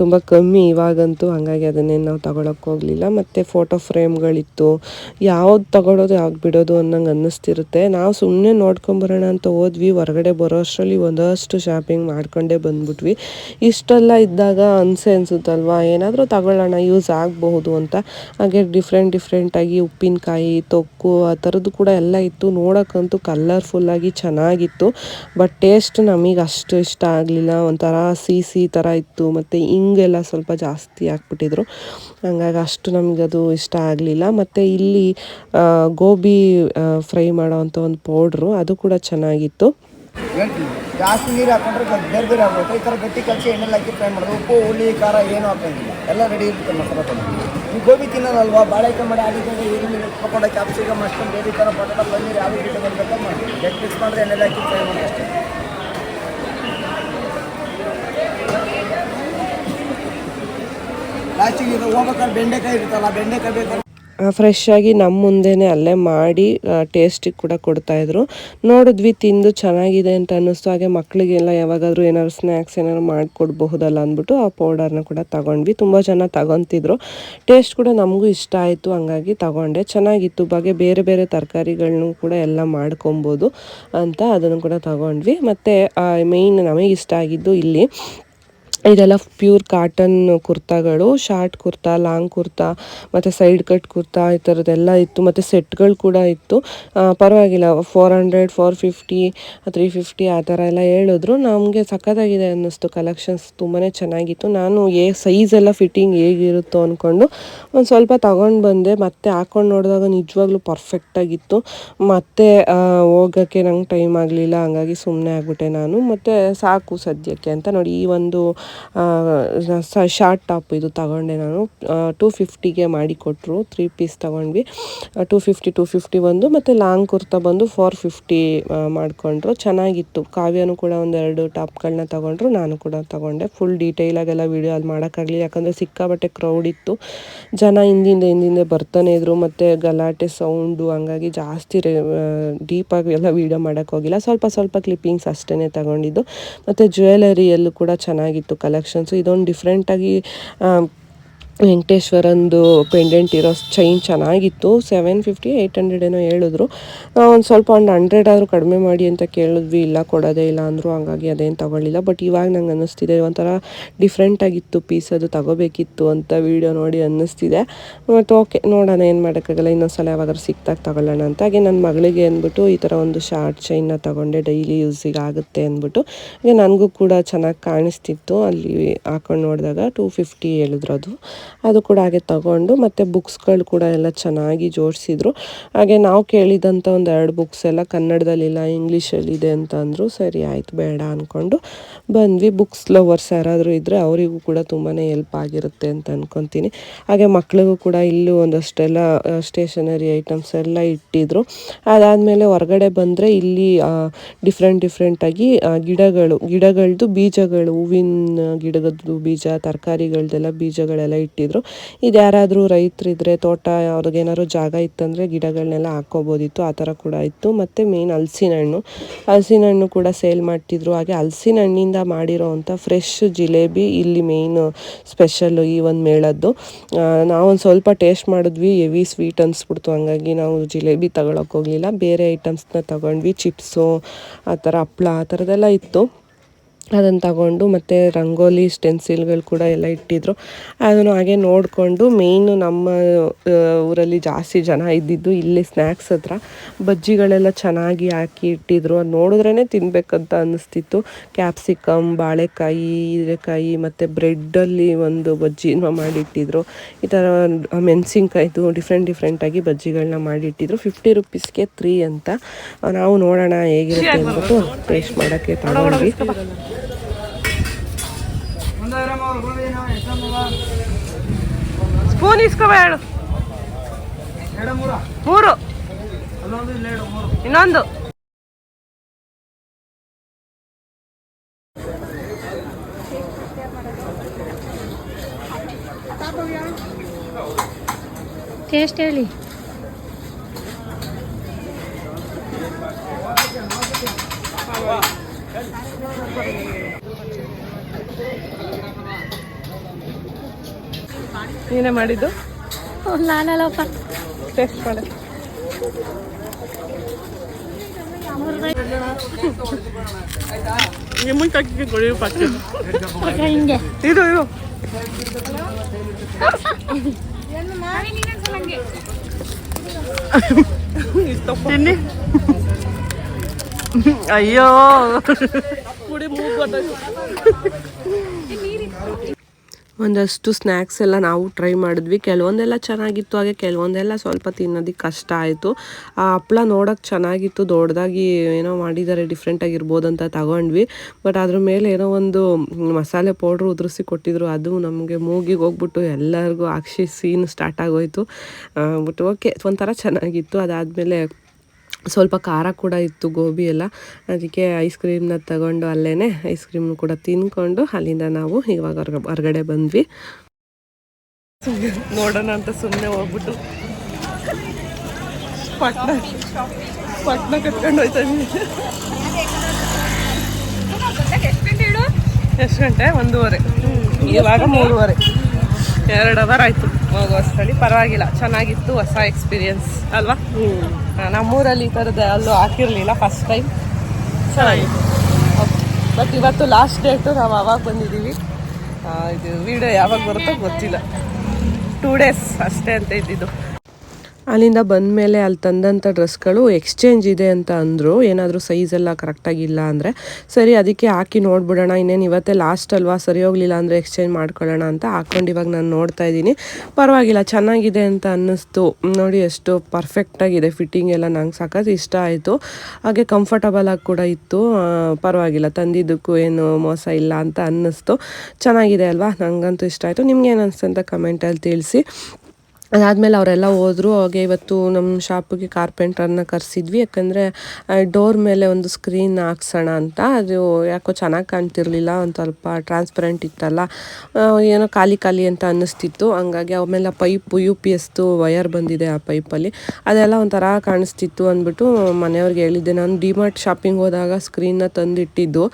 ತುಂಬ ಕಮ್ಮಿ ಇವಾಗಂತೂ. ಹಾಗಾಗಿ ಅದನ್ನೇನು ನಾವು ತಗೊಳಕ್ಕೆ ಹೋಗಲಿಲ್ಲ. ಮತ್ತು ಫೋಟೋ ಫ್ರೇಮ್ಗಳಿತ್ತು ಯಾವ್ದು ತಗೊಳ್ಳೋದು ಯಾವ್ದು ಬಿಡೋದು ಅನ್ನಂಗೆ ಅನ್ನಿಸ್ತಿರುತ್ತೆ. ನಾವು ಸುಮ್ಮನೆ ನೋಡ್ಕೊಂಬರೋಣ ಅಂತ ಹೋದ್ವಿ. ಹೊರಗಡೆ ಬರೋ ಅಷ್ಟರಲ್ಲಿ ಒಂದಷ್ಟು ಶಾಪಿಂಗ್ ಮಾಡ್ಕೊಂಡೇ ಬಂದ್ಬಿಟ್ವಿ. ಇಷ್ಟೆಲ್ಲ ಇದ್ದಾಗ ಅನಿಸೆ ಅನಿಸುತ್ತಲ್ವಾ? ಏನಾದರೂ ತಗೊಳ್ಳೋಣ ಯೂಸ್ ಆಗಬಹುದು ಅಂತ. ಹಾಗೆ ಡಿಫ್ರೆಂಟ್ ಡಿಫ್ರೆಂಟಾಗಿ ಉಪ್ಪಿನಕಾಯಿ, ತೊಕ್ಕು ಆ ಥರದ್ದು ಕೂಡ ಎಲ್ಲ ಇತ್ತು. ನೋಡೋಕ್ಕಂತೂ ಕಲರ್ಫುಲ್ಲಾಗಿ ಚೆನ್ನಾಗಿತ್ತು. ಬಟ್ ಟೇಸ್ಟ್ ನಮಗೆ ಅಷ್ಟು ಇಷ್ಟ ಆಗಲಿಲ್ಲ. ಒಂಥರ ಸಿಹಿ ಥರ ಇತ್ತು. ಮತ್ತು ಹಿಂಗೆಲ್ಲ ಸ್ವಲ್ಪ ಜಾಸ್ತಿ ಹಾಕ್ಬಿಟ್ಟಿದ್ರು. ಹಂಗಾಗಿ ಅಷ್ಟು ನಮಗದು ಇಷ್ಟ ಆಗಲಿಲ್ಲ. ಮತ್ತು ಇಲ್ಲಿ ಗೋಬಿ ಫ್ರೈ ಮಾಡೋ ಅಂಥ ಒಂದು ಪೌಡ್ರು ಅದು ಕೂಡ ಚೆನ್ನಾಗಿತ್ತು. ಜಾಸ್ತಿ ನೀರು ಹಾಕೊಂಡ್ರೆ ಬೇರೆ ಬೇರೆ ಆಗ್ಬೋದು ಈ ಥರ ಗಟ್ಟಿ ಕಲಸಿ ಎಣ್ಣೆಲ್ಲ ಹಾಕಿ ಫ್ರೈ ಮಾಡೋದು ಉಪ್ಪು, ಹುಳಿ, ಖಾರ ಏನು ಹಾಕೋಂಗಿಲ್ಲ ಎಲ್ಲ ರೆಡಿ ಇರುತ್ತೆ ಮಸಾಲ ತೊಗೊಂಡು ಈ ಗೋಬಿ ತಿನ್ನೋದಲ್ವಾ? ಬಾಳೆಕಾಯಿ ಮಾಡಿ ಆಲೂಗಡ್ಡೆ ಈರುಳ್ಳಿ ಪಕೋಡ ಕ್ಯಾಪ್ಸಿಕಮ್ ಅಷ್ಟು ಬೇರೆ ಥರ ಪಟಾಟ, ಪನ್ನೀರ್ ಯಾವ ರೀತಿ ಬಂದಾಗ ಮಾಡಿ ಗಟ್ಟಿ ಮಿಕ್ಸ್ ಮಾಡಿದ್ರೆ ಎಣ್ಣೆಲ್ಲ ಹಾಕಿ ಫ್ರೈ ಮಾಡಿ ಅಷ್ಟೇ. ಲಾಸ್ಟಿಗೆ ಇದು ಹೋಗ್ಬೇಕಾದ್ರೆ ಬೆಂಡೆಕಾಯಿ ಇರುತ್ತಲ್ಲ, ಬೆಂಡೆಕಾಯಿ ಬೇಕಾದ್ರೆ ಫ್ರೆಶ್ ಆಗಿ ನಮ್ಮ ಮುಂದೆನೇ ಅಲ್ಲೇ ಮಾಡಿ ಟೇಸ್ಟಿಗೆ ಕೂಡ ಕೊಡ್ತಾಯಿದ್ರು ನೋಡಿದ್ವಿ ತಿಂದು ಚೆನ್ನಾಗಿದೆ ಅಂತ ಅನ್ನಿಸ್ತು. ಹಾಗೆ ಮಕ್ಕಳಿಗೆಲ್ಲ ಯಾವಾಗಾದರೂ ಏನಾದ್ರು ಸ್ನ್ಯಾಕ್ಸ್ ಏನಾದ್ರು ಮಾಡಿಕೊಡ್ಬಹುದಲ್ಲ ಅಂದ್ಬಿಟ್ಟು ಆ ಪೌಡರ್ನ ಕೂಡ ತಗೊಂಡ್ವಿ. ತುಂಬ ಜನ ತಗೊತಿದ್ರು. ಟೇಸ್ಟ್ ಕೂಡ ನಮಗೂ ಇಷ್ಟ ಆಯಿತು, ಹಂಗಾಗಿ ತಗೊಂಡೆ. ಚೆನ್ನಾಗಿತ್ತು. ಬಗ್ಗೆ ಬೇರೆ ಬೇರೆ ತರಕಾರಿಗಳನ್ನೂ ಕೂಡ ಎಲ್ಲ ಮಾಡ್ಕೊಬೋದು ಅಂತ ಅದನ್ನು ಕೂಡ ತಗೊಂಡ್ವಿ. ಮತ್ತು ಮೇಯ್ನ್ ನಮಗೆ ಇಷ್ಟ ಆಗಿದ್ದು ಇಲ್ಲಿ ಇದೆಲ್ಲ ಪ್ಯೂರ್ ಕಾಟನ್ ಕುರ್ತಾಗಳು ಶಾರ್ಟ್ ಕುರ್ತಾ ಲಾಂಗ್ ಕುರ್ತಾ, ಮತ್ತು ಸೈಡ್ ಕಟ್ ಕುರ್ತಾ ಈ ಥರದ್ದೆಲ್ಲ ಇತ್ತು, ಮತ್ತು ಸೆಟ್ಗಳು ಕೂಡ ಇತ್ತು. ಪರವಾಗಿಲ್ಲ four hundred four fifty three fifty ಆ ಥರ ಎಲ್ಲ ಹೇಳಿದ್ರು. ನಮಗೆ ಸಖತ್ತಾಗಿದೆ ಅನ್ನಿಸ್ತು ಕಲೆಕ್ಷನ್ಸ್ ತುಂಬಾ ಚೆನ್ನಾಗಿತ್ತು. ನಾನು ಏ ಸೈಜ್ ಎಲ್ಲ ಫಿಟ್ಟಿಂಗ್ ಹೇಗಿರುತ್ತೋ ಅಂದ್ಕೊಂಡು ಒಂದು ಸ್ವಲ್ಪ ತಗೊಂಡು ಬಂದೆ. ಮತ್ತೆ ಹಾಕ್ಕೊಂಡು ನೋಡಿದಾಗ ನಿಜವಾಗ್ಲೂ ಪರ್ಫೆಕ್ಟಾಗಿತ್ತು ಮತ್ತೆ ಹೋಗೋಕ್ಕೆ ನಂಗೆ ಟೈಮ್ ಆಗಲಿಲ್ಲ, ಹಂಗಾಗಿ ಸುಮ್ಮನೆ ಆಗ್ಬಿಟ್ಟೆ ನಾನು. ಮತ್ತು ಸಾಕು ಸದ್ಯಕ್ಕೆ ಅಂತ ನೋಡಿ, ಈ ಒಂದು ಶಾರ್ಟ್ ಟಾಪ್ ಇದು ತಗೊಂಡೆ ನಾನು. ಟೂ ಫಿಫ್ಟಿಗೆ ಮಾಡಿಕೊಟ್ರು. ತ್ರೀ ಪೀಸ್ ತಗೊಂಡ್ವಿ. ಟೂ ಫಿಫ್ಟಿ ಟೂ ಫಿಫ್ಟಿ ಒಂದು ಮತ್ತು ಲಾಂಗ್ ಕುರ್ತಾ ಬಂದು ಫೋರ್ ಫಿಫ್ಟಿ ಮಾಡಿಕೊಂಡ್ರು. ಚೆನ್ನಾಗಿತ್ತು. ಕಾವ್ಯನೂ ಕೂಡ ಒಂದೆರಡು ಟಾಪ್ಗಳನ್ನ ತಗೊಂಡ್ರು. ನಾನು ಕೂಡ ತಗೊಂಡೆ. ಫುಲ್ ಡೀಟೇಲಾಗೆಲ್ಲ ವೀಡಿಯೋ ಅಲ್ಲಿ ಮಾಡೋಕ್ಕಾಗಲಿ ಯಾಕಂದರೆ ಸಿಕ್ಕಾಬಟ್ಟೆ ಕ್ರೌಡ್ ಇತ್ತು. ಜನ ಹಿಂದಿಂದ ಹಿಂದಿಂದ ಬರ್ತಾನೆ ಇದ್ರು. ಮತ್ತು ಗಲಾಟೆ ಸೌಂಡು ಹಂಗಾಗಿ ಜಾಸ್ತಿ ಡೀಪಾಗಿ ಎಲ್ಲ ವೀಡಿಯೋ ಮಾಡೋಕ್ಕೋಗಿಲ್ಲ ಸ್ವಲ್ಪ ಸ್ವಲ್ಪ ಕ್ಲಿಪ್ಪಿಂಗ್ಸ್ ಅಷ್ಟೇ ತಗೊಂಡಿದ್ದು. ಮತ್ತು ಜ್ಯುವೆಲರಿಯಲ್ಲೂ ಕೂಡ ಚೆನ್ನಾಗಿತ್ತು. ಕಲೆಕ್ಷನ್ಸು ಇದೊಂದು ಡಿಫ್ರೆಂಟಾಗಿ ವೆಂಕಟೇಶ್ವರಂದು ಪೆಂಡೆಂಟ್ ಇರೋ ಚೈನ್ ಚೆನ್ನಾಗಿತ್ತು. ಸೆವೆನ್ ಫಿಫ್ಟಿ ಏಯ್ಟ್ ಹಂಡ್ರೆಡ್ ಏನೋ ಹೇಳಿದ್ರು. ಒಂದು ಸ್ವಲ್ಪ ಒಂದು ಹಂಡ್ರೆಡ್ ಆದರೂ ಕಡಿಮೆ ಮಾಡಿ ಅಂತ ಕೇಳಿದ್ವಿ. ಇಲ್ಲ, ಕೊಡೋದೇ ಇಲ್ಲ ಅಂದರು. ಹಂಗಾಗಿ ಅದೇನು ತಗೊಳ್ಳಿಲ್ಲ. ಬಟ್ ಇವಾಗ ನಂಗೆ ಅನ್ನಿಸ್ತಿದೆ, ಒಂಥರ ಡಿಫ್ರೆಂಟಾಗಿತ್ತು ಪೀಸ್ ಅದು ತಗೋಬೇಕಿತ್ತು ಅಂತ ವಿಡಿಯೋ ನೋಡಿ ಅನ್ನಿಸ್ತಿದೆ. ಮತ್ತು ಓಕೆ ನೋಡೋಣ, ಏನು ಮಾಡೋಕ್ಕಾಗಲ್ಲ. ಇನ್ನೊಂದ್ಸಲ ಯಾವಾಗಾದ್ರೂ ಸಿಕ್ತಾಗ ತಗೊಳ್ಳೋಣ ಅಂತ. ಹಾಗೆ ನನ್ನ ಮಗಳಿಗೆ ಅಂದ್ಬಿಟ್ಟು ಈ ಥರ ಒಂದು ಶಾರ್ಟ್ ಚೈನ್ನ ತಗೊಂಡೆ. ಡೈಲಿ ಯೂಸಿಗೆ ಆಗುತ್ತೆ ಅಂದ್ಬಿಟ್ಟು. ಹಾಗೆ ನನಗೂ ಕೂಡ ಚೆನ್ನಾಗಿ ಕಾಣಿಸ್ತಿತ್ತು. ಅಲ್ಲಿ ಹಾಕೊಂಡು ನೋಡಿದಾಗ ಟೂ ಫಿಫ್ಟಿ ಹೇಳಿದ್ರು ಅದು. ಅದು ಕೂಡ ಹಾಗೆ ತಗೊಂಡು ಮತ್ತು ಬುಕ್ಸ್ಗಳು ಕೂಡ ಎಲ್ಲ ಚೆನ್ನಾಗಿ ಜೋಡಿಸಿದ್ರು. ಹಾಗೆ ನಾವು ಕೇಳಿದಂಥ ಒಂದು ಎರಡು ಬುಕ್ಸ್ ಎಲ್ಲ ಕನ್ನಡದಲ್ಲಿಲ್ಲ ಇಂಗ್ಲೀಷಲ್ಲಿದೆ ಅಂತ ಅಂದರು ಸರಿ ಆಯಿತು, ಬೇಡ ಅಂದ್ಕೊಂಡು ಬಂದ್ವಿ. ಬುಕ್ಸ್ ಲವರ್ಸ್ ಯಾರಾದರೂ ಇದ್ದರೆ ಅವರಿಗೂ ಕೂಡ ತುಂಬಾ ಹೆಲ್ಪ್ ಆಗಿರುತ್ತೆ ಅಂತ ಅಂದ್ಕೊತೀನಿ ಹಾಗೆ ಮಕ್ಳಿಗೂ ಕೂಡ ಇಲ್ಲೂ ಒಂದಷ್ಟೆಲ್ಲ ಸ್ಟೇಷನರಿ ಐಟಮ್ಸ್ ಎಲ್ಲ ಇಟ್ಟಿದ್ರು. ಅದಾದಮೇಲೆ ಹೊರಗಡೆ ಬಂದರೆ ಇಲ್ಲಿ ಡಿಫ್ರೆಂಟ್ ಡಿಫ್ರೆಂಟಾಗಿ ಗಿಡಗಳು ಗಿಡಗಳದ್ದು ಬೀಜಗಳು, ಹೂವಿನ ಗಿಡಗದ್ದು ಬೀಜ, ತರಕಾರಿಗಳ್ದೆಲ್ಲ ಬೀಜಗಳೆಲ್ಲ ಇಟ್ಟಿದ್ರು ಇದು ಯಾರಾದರೂ ರೈತರಿದ್ರೆ ತೋಟ ಅವ್ರಿಗೇನಾದ್ರು ಜಾಗ ಇತ್ತಂದರೆ ಗಿಡಗಳನ್ನೆಲ್ಲ ಹಾಕ್ಕೋಬೋದಿತ್ತು. ಆ ಥರ ಕೂಡ ಇತ್ತು. ಮತ್ತು ಮೇನ್ ಹಲ್ಸಿನ ಹಣ್ಣು ಹಲ್ಸಿನ ಹಣ್ಣು ಕೂಡ ಸೇಲ್ ಮಾಡ್ತಿದ್ರು. ಹಾಗೆ ಹಲ್ಸಿನ ಹಣ್ಣಿಂದ ಮಾಡಿರೋ ಅಂಥ ಫ್ರೆಶ್ ಜಿಲೇಬಿ ಇಲ್ಲಿ ಮೇಯ್ನ್ ಸ್ಪೆಷಲ್ಲು ಈ ಒಂದು ಮೇಳದ್ದು. ನಾವೊಂದು ಸ್ವಲ್ಪ ಟೇಸ್ಟ್ ಮಾಡಿದ್ವಿ. ಹೆವಿ ಸ್ವೀಟ್ ಅನಿಸ್ಬಿಡ್ತು. ಹಂಗಾಗಿ ನಾವು ಜಿಲೇಬಿ ತಗೊಳಕ್ಕೆ ಹೋಗಲಿಲ್ಲ. ಬೇರೆ ಐಟಮ್ಸ್ನ ತಗೊಂಡ್ವಿ. ಚಿಪ್ಸು ಆ ಥರ ಹಪ್ಳ ಆ ಥರದ್ದೆಲ್ಲ ಇತ್ತು. ಅದನ್ನು ತಗೊಂಡು ಮತ್ತು ರಂಗೋಲಿ ಸ್ಟೆನ್ಸಿಲ್ಗಳು ಕೂಡ ಎಲ್ಲ ಇಟ್ಟಿದ್ರು. ಅದನ್ನು ಹಾಗೆ ನೋಡಿಕೊಂಡು ಮೇಯ್ನು ನಮ್ಮ ಊರಲ್ಲಿ ಜಾಸ್ತಿ ಜನ ಇದ್ದಿದ್ದು ಇಲ್ಲಿ ಸ್ನ್ಯಾಕ್ಸ್ ಹತ್ರ. ಬಜ್ಜಿಗಳೆಲ್ಲ ಚೆನ್ನಾಗಿ ಹಾಕಿ ಇಟ್ಟಿದ್ರು. ಅದು ನೋಡಿದ್ರೇ ತಿನ್ನಬೇಕಂತ ಅನ್ನಿಸ್ತಿತ್ತು. ಕ್ಯಾಪ್ಸಿಕಮ್ ಬಾಳೆಕಾಯಿ, ಹೀರೆಕಾಯಿ ಮತ್ತು ಬ್ರೆಡ್ಡಲ್ಲಿ ಒಂದು ಬಜ್ಜಿನ ಮಾಡಿಟ್ಟಿದ್ರು. ಈ ಥರ ಮೆಣಸಿನ್ಕಾಯ್ದು ಡಿಫ್ರೆಂಟ್ ಡಿಫ್ರೆಂಟಾಗಿ ಬಜ್ಜಿಗಳನ್ನ ಮಾಡಿಟ್ಟಿದ್ರು. ಫಿಫ್ಟಿ ರುಪೀಸ್ಗೆ ತ್ರೀ ಅಂತ. ನಾವು ನೋಡೋಣ ಹೇಗಿರುತ್ತೆ ಅಂದ್ಬಿಟ್ಟು ಟೇಸ್ಟ್ ಮಾಡೋಕ್ಕೆ ತಗೊಂಡ್ವಿ. ಸ್ಪೂನ್ ಇಸ್ಕೋಬೇಡ ಮೂರು. ಇನ್ನೊಂದು. ಟೇಸ್ಟ್ ಹೇಳಿ. ನೀನೇ ಮಾಡಿದ್ದು ನಾನಲ್ಲಪ್ಪ ಟೇಸ್ಟ್ ಮಾಡಿ ನಿಮ್ಮನ್ ಕಕ್ಕಿ ಕೊಡಿ ಪಚ್ಚ ಹಿಂಗೆ ಇದು ಇದು ತಿನ್ನಿ ಅಯ್ಯೋ ಕುಡಿ ಮೂಗು ಒಂದಷ್ಟು ಸ್ನ್ಯಾಕ್ಸ್ ಎಲ್ಲ ನಾವು ಟ್ರೈ ಮಾಡಿದ್ವಿ. ಕೆಲವೊಂದೆಲ್ಲ ಚೆನ್ನಾಗಿತ್ತು. ಹಾಗೆ ಕೆಲವೊಂದೆಲ್ಲ ಸ್ವಲ್ಪ ತಿನ್ನೋದಕ್ಕೆ ಕಷ್ಟ ಆಯಿತು. ಆ ಹಪ್ಪಳ ನೋಡೋಕ್ಕೆ ಚೆನ್ನಾಗಿತ್ತು. ದೊಡ್ಡದಾಗಿ ಏನೋ ಮಾಡಿದ್ದಾರೆ ಡಿಫ್ರೆಂಟಾಗಿರ್ಬೋದು ಅಂತ ತಗೊಂಡ್ವಿ. ಬಟ್ ಅದ್ರ ಮೇಲೆ ಏನೋ ಒಂದು ಮಸಾಲೆ ಪೌಡ್ರ್ ಉದುರಿಸಿ ಕೊಟ್ಟಿದ್ರು. ಅದು ನಮಗೆ ಮೂಗಿಗೆ ಹೋಗ್ಬಿಟ್ಟು ಎಲ್ಲರಿಗೂ ಹಾಕ್ಸಿ ಸೀನ್ ಸ್ಟಾರ್ಟ್ ಆಗೋಯ್ತು. ಬಟ್ ಓಕೆ ಒಂಥರ ಚೆನ್ನಾಗಿತ್ತು. ಅದಾದಮೇಲೆ ಸ್ವಲ್ಪ ಖಾರ ಕೂಡ ಇತ್ತು ಗೋಬಿ ಎಲ್ಲ. ಅದಕ್ಕೆ ಐಸ್ ಕ್ರೀಮ್ನ ತಗೊಂಡು ಅಲ್ಲೇ ಐಸ್ ಕ್ರೀಮ್ ಕೂಡ ತಿನ್ಕೊಂಡು ಅಲ್ಲಿಂದ ನಾವು ಇವಾಗ ಹೊರ್ಗ ಹೊರಗಡೆ ಬಂದ್ವಿ. ನೋಡೋಣ ಅಂತ ಸುಮ್ಮನೆ ಹೋಗ್ಬಿಟ್ಟು. ಪಟ್ನ ಪಟ್ನ ಕಟ್ಕೊಂಡು ಹೋಯ್ತಾ ಎಷ್ಟು ಗಂಟೆ? ಒಂದೂವರೆ. ಇವಾಗ ಮೂರುವರೆ. ಎರಡು ಅವರ್ ಆಯಿತು. ಹೋಗೋ ಅಷ್ಟರಲ್ಲಿ ಪರವಾಗಿಲ್ಲ ಚೆನ್ನಾಗಿತ್ತು ಹೊಸ ಎಕ್ಸ್ಪೀರಿಯನ್ಸ್ ಅಲ್ವಾ? ಹ್ಞೂ ನಮ್ಮೂರಲ್ಲಿ ಈ ಥರದ ಅಲ್ಲೂ ಹಾಕಿರಲಿಲ್ಲ ಫಸ್ಟ್ ಟೈಮ್ ಚೆನ್ನಾಗಿತ್ತು. ಬಟ್ ಇವತ್ತು ಲಾಸ್ಟ್ ಡೇಟು ನಾವು ಅವಾಗ ಬಂದಿದ್ದೀವಿ. ಇದು ವಿಡಿಯೋ ಯಾವಾಗ ಬರುತ್ತೋ ಗೊತ್ತಿಲ್ಲ. ಟೂ ಡೇಸ್ ಅಷ್ಟೇ ಅಂತ ಇದ್ದಿದ್ದು. ಅಲ್ಲಿಂದ ಬಂದ ಮೇಲೆ ಅಲ್ಲಿ ತಂದಂಥ ಡ್ರೆಸ್ಗಳು ಎಕ್ಸ್ಚೇಂಜ್ ಇದೆ ಅಂತ ಅಂದರು. ಏನಾದರೂ ಸೈಜ್ ಎಲ್ಲ ಕರೆಕ್ಟಾಗಿಲ್ಲ ಅಂದರೆ ಸರಿ, ಅದಕ್ಕೆ ಹಾಕಿ ನೋಡ್ಬಿಡೋಣ. ಇನ್ನೇನು ಇವತ್ತೇ ಲಾಸ್ಟ್ ಅಲ್ವಾ? ಸರಿ ಹೋಗಲಿಲ್ಲ ಅಂದರೆ ಎಕ್ಸ್ಚೇಂಜ್ ಮಾಡ್ಕೊಳ್ಳೋಣ ಅಂತ ಹಾಕ್ಕೊಂಡು ಇವಾಗ ನಾನು ನೋಡ್ತಾ ಇದ್ದೀನಿ. ಪರವಾಗಿಲ್ಲ, ಚೆನ್ನಾಗಿದೆ ಅಂತ ಅನ್ನಿಸ್ತು. ನೋಡಿ ಎಷ್ಟು ಪರ್ಫೆಕ್ಟಾಗಿದೆ ಫಿಟ್ಟಿಂಗ್ ಎಲ್ಲ. ನಂಗೆ ಸಖತ್ ಇಷ್ಟ ಆಯಿತು. ಹಾಗೆ ಕಂಫರ್ಟಬಲ್ ಆಗಿ ಕೂಡ ಇತ್ತು. ಪರವಾಗಿಲ್ಲ, ತಂದಿದ್ದಕ್ಕೂ ಏನು ಮೋಸ ಇಲ್ಲ ಅಂತ ಅನ್ನಿಸ್ತು. ಚೆನ್ನಾಗಿದೆ ಅಲ್ವಾ? ನನಗಂತೂ ಇಷ್ಟ ಆಯಿತು. ನಿಮ್ಗೆ ಏನು ಅನಿಸ್ತು ಅಂತ ಕಮೆಂಟಲ್ಲಿ ತಿಳಿಸಿ. ಅದಾದಮೇಲೆ ಅವರೆಲ್ಲ ಹೋದ್ರು, ಹಾಗೆ ಇವತ್ತು ನಮ್ಮ ಶಾಪಿಗೆ ಕಾರ್ಪೆಂಟರ್ನ ಕರೆಸಿದ್ವಿ. ಯಾಕಂದರೆ ಡೋರ್ ಮೇಲೆ ಒಂದು ಸ್ಕ್ರೀನ್ ಹಾಕ್ಸೋಣ ಅಂತ. ಅದು ಯಾಕೋ ಚೆನ್ನಾಗಿ ಕಾಣ್ತಿರ್ಲಿಲ್ಲ, ಒಂದು ಸ್ವಲ್ಪ ಟ್ರಾನ್ಸ್ಪರೆಂಟ್ ಇತ್ತಲ್ಲ. ಏನೋ ಖಾಲಿ ಖಾಲಿ ಅಂತ ಅನ್ನಿಸ್ತಿತ್ತು. ಹಂಗಾಗಿ ಆಮೇಲೆ ಪೈಪು, ಯು ಪಿ ಎಸ್ದು ವಯರ್ ಬಂದಿದೆ ಆ ಪೈಪಲ್ಲಿ. ಅದೆಲ್ಲ ಒಂಥರ ಕಾಣಿಸ್ತಿತ್ತು ಅಂದ್ಬಿಟ್ಟು ಮನೆಯವ್ರಿಗೆ ಹೇಳಿದ್ದೆ. ನಾನು ಡಿಮಾರ್ಟ್ ಶಾಪಿಂಗ್ ಹೋದಾಗ ಸ್ಕ್ರೀನ್ನ ತಂದಿಟ್ಟಿದ್ದು.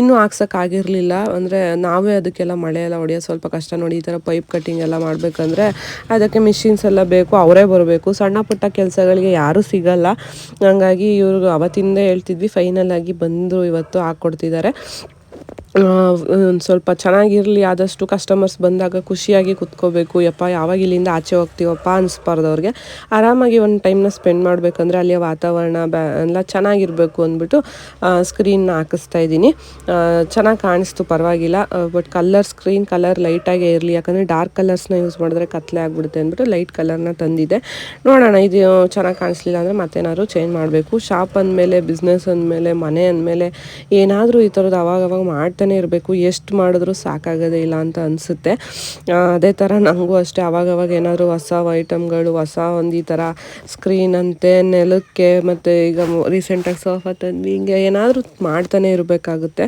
ಇನ್ನೂ ಹಾಕ್ಸೋಕ್ಕಾಗಿರಲಿಲ್ಲ ಅಂದರೆ ನಾವೇ ಅದಕ್ಕೆಲ್ಲ ಮಳೆ ಎಲ್ಲ ಹೊಡೆಯೋದು ಸ್ವಲ್ಪ ಕಷ್ಟ ನೋಡಿ ಈ ಥರ ಪೈಪ್ ಕಟ್ಟಿಂಗ್ ಎಲ್ಲ ಮಾಡಬೇಕಂದ್ರೆ ಅದಕ್ಕೆ ಮಿಷಿನ್ಸ್ ಎಲ್ಲ ಬೇಕು, ಅವರೇ ಬರಬೇಕು. ಸಣ್ಣ ಪುಟ್ಟ ಕೆಲಸಗಳಿಗೆ ಯಾರೂ ಸಿಗಲ್ಲ. ಹಂಗಾಗಿ ಇವ್ರಿಗೆ ಅವತ್ತಿಂದ ಹೇಳ್ತಿದ್ವಿ ಫೈನಲ್ ಆಗಿ ಬಂದರು, ಇವತ್ತು ಹಾಕ್ಕೊಡ್ತಿದ್ದಾರೆ. ಒಂದು ಸ್ವಲ್ಪ ಚೆನ್ನಾಗಿರಲಿ, ಆದಷ್ಟು ಕಸ್ಟಮರ್ಸ್ ಬಂದಾಗ ಖುಷಿಯಾಗಿ ಕುತ್ಕೋಬೇಕು, ಯಪ್ಪ, ಯಾವಾಗ ಇಲ್ಲಿಂದ ಆಚೆ ಹೋಗ್ತೀವಪ್ಪ? ಅನಿಸ್ಬಾರ್ದು ಅವ್ರಿಗೆ ಆರಾಮಾಗಿ ಒಂದು ಟೈಮ್ನ ಸ್ಪೆಂಡ್ ಮಾಡಬೇಕಂದ್ರೆ ಅಲ್ಲಿಯ ವಾತಾವರಣ ಬ್ಯಾ ಎಲ್ಲ ಚೆನ್ನಾಗಿರಬೇಕು ಅಂದ್ಬಿಟ್ಟು ಸ್ಕ್ರೀನ್ನ ಹಾಕಿಸ್ತಾ ಇದ್ದೀನಿ. ಚೆನ್ನಾಗಿ ಕಾಣಿಸ್ತು, ಪರವಾಗಿಲ್ಲ. ಬಟ್ ಕಲರ್ ಸ್ಕ್ರೀನ್ ಕಲರ್ ಲೈಟಾಗೇ ಇರಲಿ. ಯಾಕಂದರೆ ಡಾರ್ಕ್ ಕಲರ್ಸ್ನ ಯೂಸ್ ಮಾಡಿದ್ರೆ ಕತ್ಲೆ ಆಗಿಬಿಡುತ್ತೆ ಅಂದ್ಬಿಟ್ಟು ಲೈಟ್ ಕಲರ್ನ ತಂದಿದ್ದೆ. ನೋಡೋಣ, ಇದು ಚೆನ್ನಾಗಿ ಕಾಣಿಸ್ಲಿಲ್ಲ ಅಂದರೆ ಮತ್ತೇನಾದ್ರು ಚೇಂಜ್ ಮಾಡಬೇಕು. ಶಾಪ್ ಅಂದಮೇಲೆ ಬಿಸ್ನೆಸ್ ಅಂದಮೇಲೆ, ಮನೆ ಅಂದಮೇಲೆ ಏನಾದರೂ ಈ ಥರದ್ದು ಅವಾಗವಾಗ ಅವಾಗ ಮಾಡ್ತಾನೆ ಇರಬೇಕು, ಎಷ್ಟು ಮಾಡಿದ್ರೂ ಸಾಕಾಗೋದೇ ಇಲ್ಲ ಅಂತ ಅನಿಸುತ್ತೆ. ಅದೇ ಥರ ನನಗೂ ಅಷ್ಟೇ, ಅವಾಗವಾಗ ಏನಾದರೂ ಹೊಸ ಐಟಮ್ಗಳು, ಹೊಸ ಒಂದು ಈ ಥರ ಸ್ಕ್ರೀನ್ ಅಂತೆ, ನೆಲಕ್ಕೆ, ಮತ್ತು ಈಗ ರೀಸೆಂಟಾಗಿ ಸೋಫಾ ತಂದು ಹಿಂಗೆ ಏನಾದರೂ ಮಾಡ್ತಾನೆ ಇರಬೇಕಾಗುತ್ತೆ.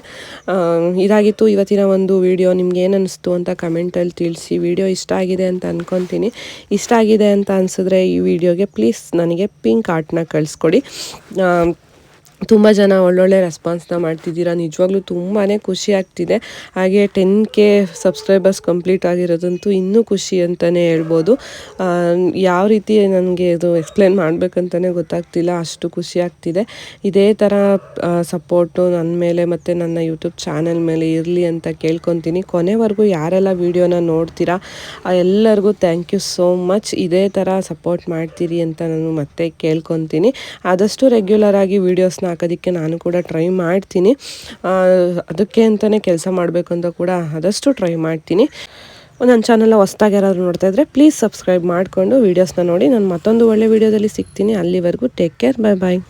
ಇದಾಗಿತ್ತು, ಇವತ್ತಿನ ಒಂದು ವಿಡಿಯೋ ನಿಮ್ಗೆ ಏನು ಅನಿಸ್ತು ಅಂತ ಕಮೆಂಟಲ್ಲಿ ತಿಳಿಸಿ. ವಿಡಿಯೋ ಇಷ್ಟ ಆಗಿದೆ ಅಂತ ಅಂದ್ಕೊತೀನಿ ಇಷ್ಟ ಆಗಿದೆ ಅಂತ ಅನಿಸಿದ್ರೆ ಈ ವಿಡಿಯೋಗೆ ಪ್ಲೀಸ್ ನನಗೆ ಪಿಂಕ್ ಆರ್ಟ್ನ ಕಳಿಸ್ಕೊಡಿ. ತುಂಬ ಜನ ಒಳ್ಳೊಳ್ಳೆ ರೆಸ್ಪಾನ್ಸ್ನ ಮಾಡ್ತಿದ್ದೀರಾ. ನಿಜವಾಗ್ಲೂ ತುಂಬಾ ಖುಷಿ ಆಗ್ತಿದೆ. ಹಾಗೆ ಟೆನ್ ಕೆ ಸಬ್ಸ್ಕ್ರೈಬರ್ಸ್ ಕಂಪ್ಲೀಟ್ ಆಗಿರೋದಂತೂ ಇನ್ನೂ ಖುಷಿ ಅಂತಲೇ ಹೇಳ್ಬೋದು. ಯಾವ ರೀತಿ ನನಗೆ ಇದು ಎಕ್ಸ್ಪ್ಲೇನ್ ಮಾಡಬೇಕಂತಲೇ ಗೊತ್ತಾಗ್ತಿಲ್ಲ. ಅಷ್ಟು ಖುಷಿ ಆಗ್ತಿದೆ. ಇದೇ ಥರ ಸಪೋರ್ಟು ನನ್ನ ಮೇಲೆ ಮತ್ತು ನನ್ನ ಯೂಟ್ಯೂಬ್ ಚಾನಲ್ ಮೇಲೆ ಇರಲಿ ಅಂತ ಕೇಳ್ಕೊತೀನಿ. ಕೊನೆವರೆಗೂ ಯಾರೆಲ್ಲ ವೀಡಿಯೋನ ನೋಡ್ತೀರಾ ಎಲ್ಲರಿಗೂ ಥ್ಯಾಂಕ್ ಯು ಸೋ ಮಚ್ ಇದೇ ಥರ ಸಪೋರ್ಟ್ ಮಾಡ್ತೀರಿ ಅಂತ ನಾನು ಮತ್ತೆ ಕೇಳ್ಕೊತೀನಿ. ಆದಷ್ಟು ರೆಗ್ಯುಲರ್ ಆಗಿ ವೀಡಿಯೋಸ್ನ ಹಾಕೋದಕ್ಕೆ ನಾನು ಕೂಡ ಟ್ರೈ ಮಾಡ್ತೀನಿ. ಅದಕ್ಕೆ ಅಂತಲೇ ಕೆಲಸ ಮಾಡಬೇಕು ಅಂತ ಕೂಡ ಆದಷ್ಟು ಟ್ರೈ ಮಾಡ್ತೀನಿ. ನನ್ನ ಚಾನಲ್ನ ಹೊಸ್ದಾಗಿ ಯಾರಾದರೂ ನೋಡ್ತಾ ಇದ್ದರೆ ಪ್ಲೀಸ್ ಸಬ್ಸ್ಕ್ರೈಬ್ ಮಾಡಿಕೊಂಡು ವೀಡಿಯೋಸ್ನ ನೋಡಿ. ನಾನು ಮತ್ತೊಂದು ಒಳ್ಳೆ ವೀಡಿಯೋದಲ್ಲಿ ಸಿಗ್ತೀನಿ. ಅಲ್ಲಿವರೆಗೂ ಟೇಕ್ ಕೇರ್ ಬೈ ಬಾಯ್